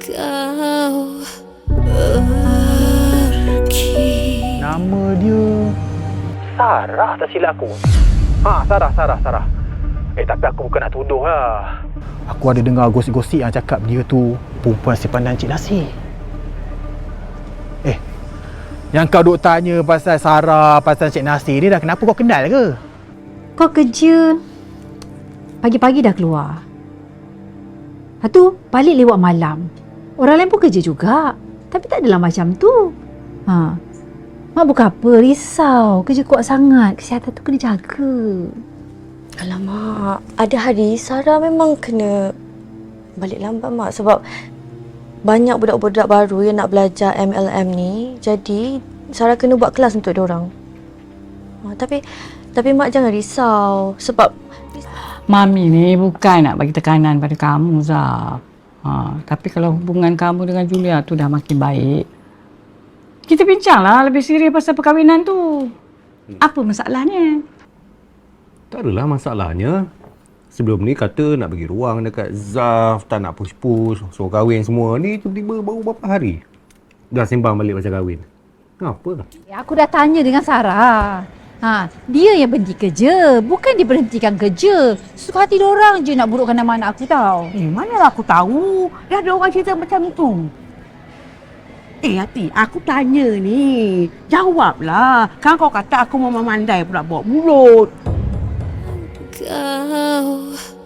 kau pergi Nama dia Sarah tak silap aku. Ha, Sarah, Sarah, Sarah. Eh, tapi aku bukan nak tuduh lah. Aku ada dengar gosip-gosip yang cakap dia tu perempuan sepandan Cik Nasi. Eh, yang kau duk tanya pasal Sarah, pasal Cik Nasi ni dah kenapa kau kenal ke? Kau kerja pagi-pagi dah keluar. Lepas tu balik lewat malam. Orang lain pun kerja juga. Tapi tak adalah macam tu. Ha. Mak bukan apa, risau. Kerja kuat sangat. Kesihatan tu kena jaga. Alamak, ada hari Sarah memang kena balik lambat mak sebab banyak budak-budak baru yang nak belajar MLM ni. Jadi Sarah kena buat kelas untuk diorang. Ha, tapi tapi mak jangan risau sebab Mami ni bukan nak bagi tekanan pada kamu, Zaf. Ha, tapi kalau hubungan kamu dengan Julia tu dah makin baik, kita bincanglah lebih serius pasal perkahwinan tu. Apa masalahnya? Tak adalah masalahnya. Sebelum ni kata nak bagi ruang dekat Zaf, tak nak push-push, suruh kahwin semua. Ni tiba-tiba baru berapa hari. Dah sembang balik pasal kahwin. Kenapa? Ya, aku dah tanya dengan Sarah. Ha, dia yang berhenti kerja. Bukan dia berhentikan kerja. Suka hati orang je nak burukkan nama anak aku tau. Eh, manalah aku tahu. Dah ada orang cerita macam tu. Eh, Hati, aku tanya ni. Jawablah. Kan kau kata aku memandai pula bawa mulut. kau